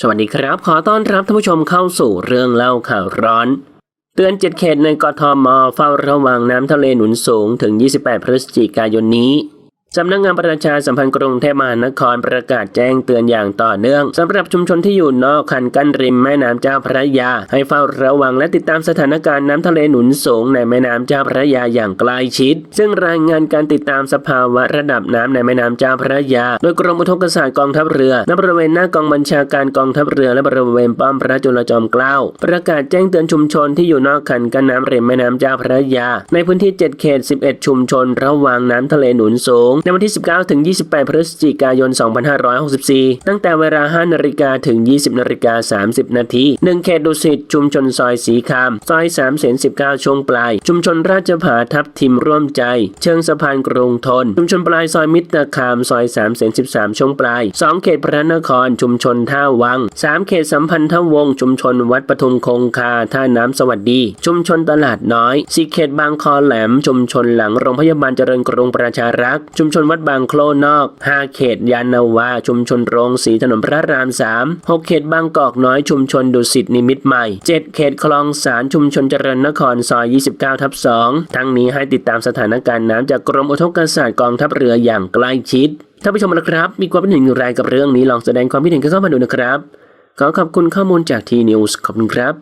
สวัสดีครับ ขอต้อนรับท่านผู้ชมเข้าสู่เรื่องเล่าข่าวร้อน เตือนเจ็ดเขตในกทมเฝ้าระวังน้ำทะเลหนุนสูงถึง 28 พฤศจิกายนนี้ สำนักงานประชาสัมพันธ์กรุงเทพมหานครประกาศแจ้งเตือนอย่างต่อเนื่องสำหรับชุมชนที่อยู่นอกคันกั้นริมแม่น้ำเจ้าพระยา ให้เฝ้าระวังและติดตามสถานการณ์น้ำทะเลหนุนสูงในแม่น้ำเจ้าพระยาอย่างใกล้ชิด ซึ่งรายงานการติดตามสภาวะระดับน้ำในแม่น้ำเจ้าพระยา โดยกรมอุทกศาสตร์กองทัพเรือณบริเวณหน้ากองบัญชาการกองทัพเรือและบริเวณป้อมพระจุลจอมเกล้าประกาศแจ้งเตือนชุมชนที่อยู่นอกคันกั้นน้ำริมแม่น้ำเจ้าพระยา ในพื้นที่ 7 เขต 11 ชุมชน ระวังน้ำทะเลหนุนสูงในวันที่ 19 ถึง 28 พฤศจิกายน 2564 ตั้งแต่เวลา 5 นาฬิกาถึง 20 นาฬิกา 30 นาที1เขตดุสิต ชุมชนซอยสีคาม ซอย3เสน19 ช่วงปลาย ชุมชนราชผาทับทิมร่วมใจ เชิงสะพานกรุงทน ชุมชนปลายซอยมิตรคาม ซอย3เสน13 ช่วงปลาย 2 เขตพระนคร ชุมชนท่าวัง 3 เขตสัมพันธวงศ์ชุมชนวัดปทุมคงคา ท่าน้ำสวัสดี ชุมชนตลาดน้อย 4 เขตบางคอแหลม ชุมชนหลังโรงพยาบาลเจริญกรุงประชารักษ์ชุมชนวัดบางโคลนอก 5 เขตยานาวา ชุมชนโรงสีถนนพระราม 3 6 เขตบางกอกน้อยชุมชนดุสิตนิมิตใหม่ 7 เขตคลองสารชุมชนเจริญนครซอย 29 ทับ 2 ทั้งนี้ให้ติดตามสถานการณ์น้ำจากกรมอุทกศาสตร์กองทัพเรืออย่างใกล้ชิดท่านผู้ชมนะครับ มีความคิดเห็นอย่างไรกับเรื่องนี้ลองแสดงความคิดเห็นกันเข้ามาดูนะครับ ขอขอบคุณข้อมูลจากทีนิวส์ขอบคุณครับ